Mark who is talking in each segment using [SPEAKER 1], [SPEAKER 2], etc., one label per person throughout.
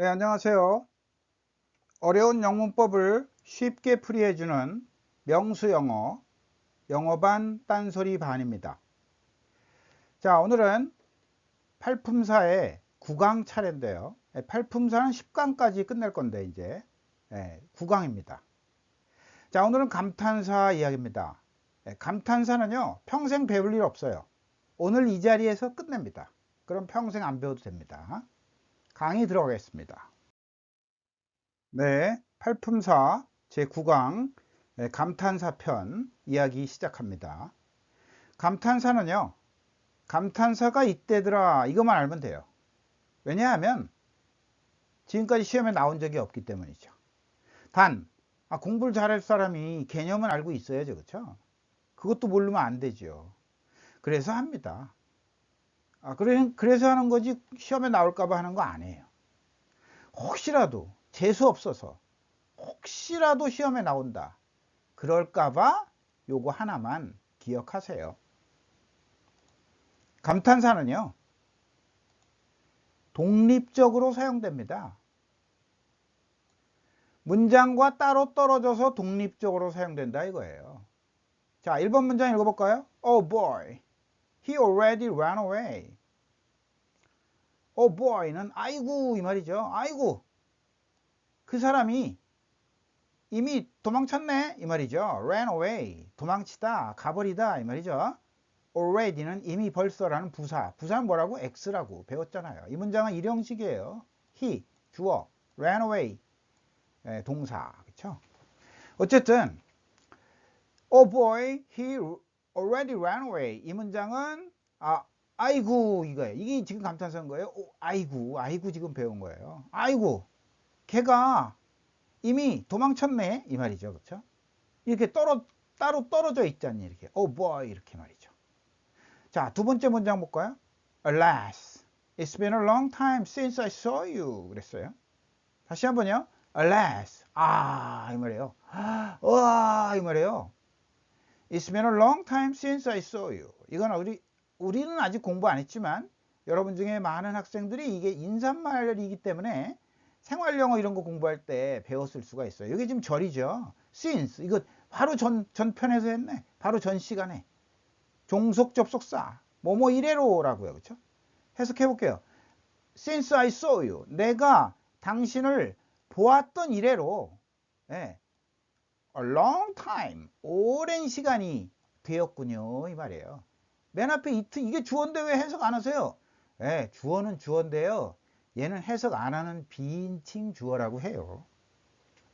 [SPEAKER 1] 네, 안녕하세요. 어려운 영문법을 쉽게 풀이해주는 명수영어, 영어반 딴소리 반입니다. 자, 오늘은 팔품사의 9강 차례인데요. 네, 팔품사는 10강까지 끝낼 건데, 이제. 네, 9강입니다. 자, 오늘은 감탄사 이야기입니다. 네, 감탄사는요, 평생 배울 일 없어요. 오늘 이 자리에서 끝냅니다. 그럼 평생 안 배워도 됩니다. 강의 들어가겠습니다. 네, 팔품사 제9강 감탄사 편 이야기 시작합니다. 감탄사는요, 감탄사가 이때더라 이것만 알면 돼요. 왜냐하면 지금까지 시험에 나온 적이 없기 때문이죠. 단, 아, 공부를 잘할 사람이 개념은 알고 있어야죠. 그렇죠? 그것도 모르면 안 되죠. 그래서 합니다. 아, 그래, 그래서 하는 거지 시험에 나올까봐 하는 거 아니에요. 혹시라도 재수 없어서 혹시라도 시험에 나온다. 그럴까봐 요거 하나만 기억하세요. 감탄사는요. 독립적으로 사용됩니다. 문장과 따로 떨어져서 독립적으로 사용된다 이거예요. 자, 1번 문장 읽어볼까요? Oh boy, he already ran away. Oh boy는 아이고 이 말이죠. 아이고 그 사람이 이미 도망쳤네 이 말이죠. ran away 도망치다 가버리다 이 말이죠. already는 이미 벌써라는 부사 부사는 뭐라고? x라고 배웠잖아요. 이 문장은 일형식이에요. he 주어 ran away 예, 동사 그렇죠? 어쨌든 oh boy he already ran away 이 문장은 아 아이고 이거예요. 이게 지금 감탄사인 거예요. 오, 아이고 아이고 지금 배운 거예요. 아이고 걔가 이미 도망쳤네 이 말이죠. 그렇죠? 이렇게 떨어 따로 떨어져 있잖니 이렇게. oh boy 이렇게 말이죠. 자, 두 번째 문장 볼까요? Alas, it's been a long time since I saw you. 그랬어요. 다시 한번요. Alas, 아, 이 말이에요. 와, 이 말이에요. It's been a long time since I saw you. 이건 우리, 우리는 아직 공부 안 했지만 여러분 중에 많은 학생들이 이게 인사말이기 때문에 생활영어 이런 거 공부할 때 배웠을 수가 있어요. 이게 지금 절이죠. since, 이거 바로 전, 전편에서 했네. 바로 전 시간에. 종속 접속사 뭐뭐 이래로라고요. 그렇죠? 해석해 볼게요. Since I saw you. 내가 당신을 보았던 이래로 예, long time. 오랜 시간이 되었군요. 이 말이에요. 맨 앞에 이트 이게 주어인데 왜 해석 안 하세요? 예, 주어는 주어인데요. 얘는 해석 안 하는 비인칭 주어라고 해요.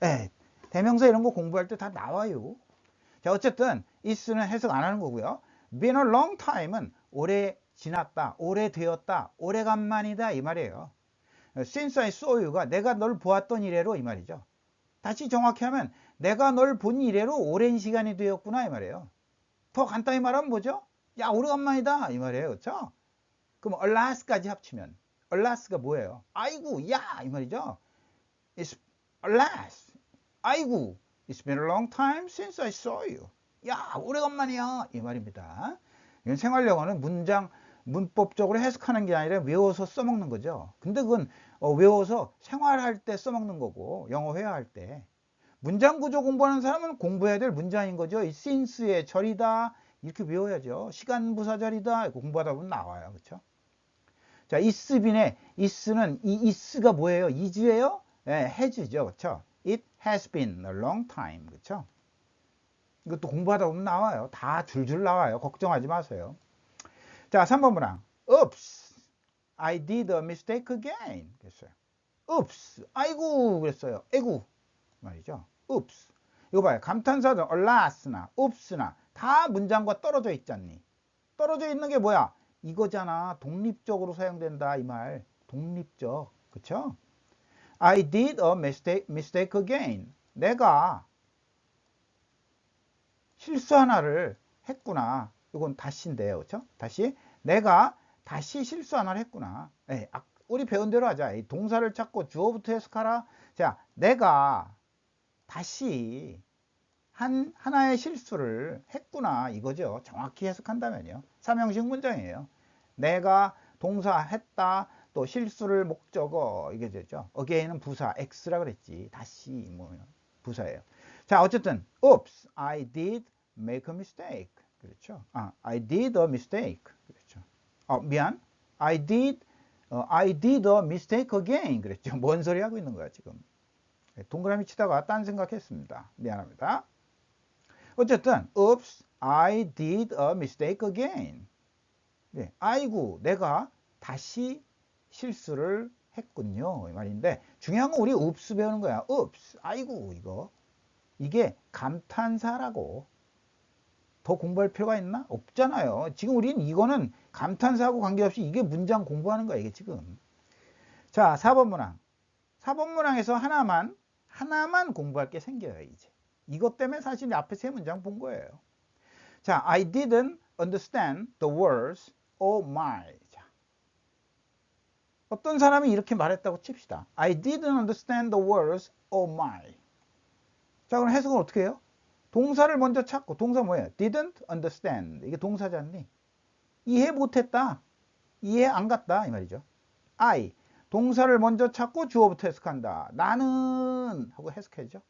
[SPEAKER 1] 예, 대명사 이런 거 공부할 때 다 나와요. 자, 어쨌든 is는 해석 안 하는 거고요. been a long time은 오래 지났다, 오래 되었다, 오래간만이다 이 말이에요. since I saw you가 내가 널 보았던 이래로 이 말이죠. 다시 정확히 하면 내가 널 본 이래로 오랜 시간이 되었구나 이 말이에요. 더 간단히 말하면 뭐죠? 야 오래간만이다 이 말이에요. 그렇죠? 그럼 alas까지 합치면 alas가 뭐예요? 아이고 야 이 말이죠. It's alas 아이고 It's been a long time since I saw you. 야, 오래간만이야. 이 말입니다. 이건 생활영어는 문장, 문법적으로 해석하는 게 아니라 외워서 써먹는 거죠. 근데 그건 어, 외워서 생활할 때 써먹는 거고, 영어 회화할 때. 문장 구조 공부하는 사람은 공부해야 될 문장인 거죠. 이 since의 절이다. 이렇게 외워야죠. 시간 부사절이다. 공부하다 보면 나와요. 그렇죠? 자, is빈의 is는 이 is가 뭐예요? is예요? 네, has죠. 그렇죠? It has been a long time. 그렇죠? 이것도 공부하다 보면 나와요. 다 줄줄 나와요. 걱정하지 마세요. 자, 3번 문항. Oops, I did a mistake again. 그랬어요. Oops, 아이고 그랬어요. 에구 말이죠. Oops. 이거 봐요. 감탄사도 alas나 oops나 다 문장과 떨어져 있잖니. 떨어져 있는 게 뭐야? 이거잖아. 독립적으로 사용된다 이 말. 독립적. 그쵸? I did a mistake, mistake again. 내가 실수 하나를 했구나. 이건 다시인데요. 그렇죠? 다시 내가 다시 실수 하나를 했구나. 네, 우리 배운 대로 하자. 동사를 찾고 주어부터 해석하라. 자, 내가 다시 한 하나의 실수를 했구나 이거죠. 정확히 해석한다면요. 삼형식 문장이에요. 내가 동사 했다, 또 실수를 목적어 이게 되죠. again은 부사 x라 그랬지. 다시 뭐 부사예요. 자, 어쨌든 oops, I did make a mistake. 그렇죠. 아, I did a mistake. 그렇죠. 어, 미안. I did 어, I did a mistake again. 그랬죠. 뭔 소리 하고 있는 거야, 지금. 동그라미 치다가 딴 생각했습니다. 미안합니다. 어쨌든 oops, I did a mistake again. 네, 아이고, 내가 다시 실수를 했군요. 이 말인데 중요한 건 우리 oops 배우는 거야. oops, 아이고 이거 이게 감탄사라고 더 공부할 필요가 있나? 없잖아요. 지금 우리는 이거는 감탄사하고 관계없이 이게 문장 공부하는 거야, 이게 지금. 자, 4번 문항. 4번 문항에서 하나만, 하나만 공부할 게 생겨요, 이제. 이것 때문에 사실 앞에 세 문장 본 거예요. 자, I didn't understand the words oh my. 자. 어떤 사람이 이렇게 말했다고 칩시다. I didn't understand the words oh my. 자, 그럼 해석은 어떻게 해요? 동사를 먼저 찾고 동사 뭐예요? didn't understand 이게 동사잖니 이해 못했다 이해 안 갔다 이 말이죠 I 동사를 먼저 찾고 주어부터 해석한다 나는 하고 해석해죠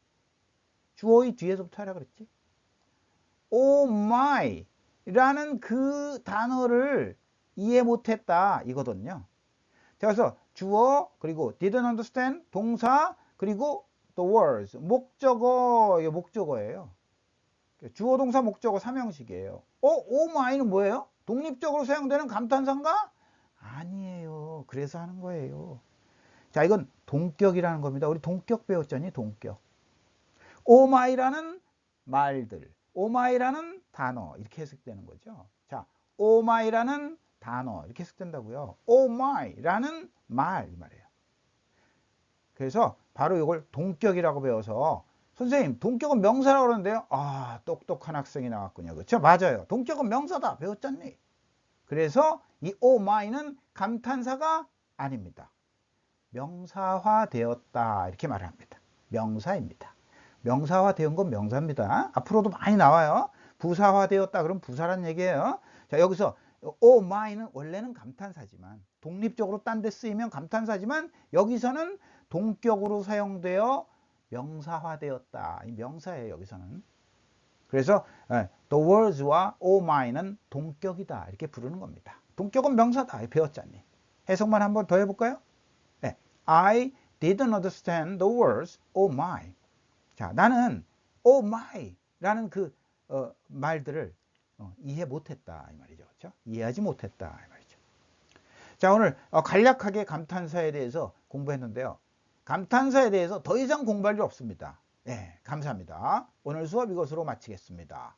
[SPEAKER 1] 주어의 뒤에서부터 하라 그랬지 Oh my 라는 그 단어를 이해 못했다 이거거든요 자 그래서 주어 그리고 didn't understand 동사 그리고 the words 목적어 이게 목적어예요 주어 동사 목적어 삼형식이에요. 어, 오마이는 뭐예요? 독립적으로 사용되는 감탄사인가? 아니에요. 그래서 하는 거예요. 자, 이건 동격이라는 겁니다. 우리 동격 배웠잖니, 동격. 오마이라는 말들, 오마이라는 단어 이렇게 해석되는 거죠. 자, 오마이라는 단어 이렇게 해석된다고요. 오마이라는 말 이 말이에요. 그래서 바로 이걸 동격이라고 배워서 선생님 동격은 명사라고 그러는데요. 아 똑똑한 학생이 나왔군요. 그렇죠? 맞아요. 동격은 명사다. 배웠잖니? 그래서 이 my는 감탄사가 아닙니다. 명사화 되었다 이렇게 말을 합니다. 명사입니다. 명사화 되은 건 명사입니다. 앞으로도 많이 나와요. 부사화 되었다 그럼 부사란 얘기예요. 자 여기서 my는 원래는 감탄사지만 독립적으로 딴 데 쓰이면 감탄사지만 여기서는 동격으로 사용되어 명사화되었다. 이 명사예요, 여기서는. 그래서 예, the words와 oh my는 동격이다. 이렇게 부르는 겁니다. 동격은 명사다. 배웠잖니. 해석만 한번 더 해볼까요? 네. I didn't understand the words oh my. 자, 나는 oh my 라는 그 어, 말들을 어, 이해 못했다. 이 말이죠. 그렇죠? 이해하지 못했다. 이 말이죠. 자, 오늘 어, 간략하게 감탄사에 대해서 공부했는데요. 감탄사에 대해서 더 이상 공부할 일 없습니다. 네, 감사합니다. 오늘 수업 이것으로 마치겠습니다.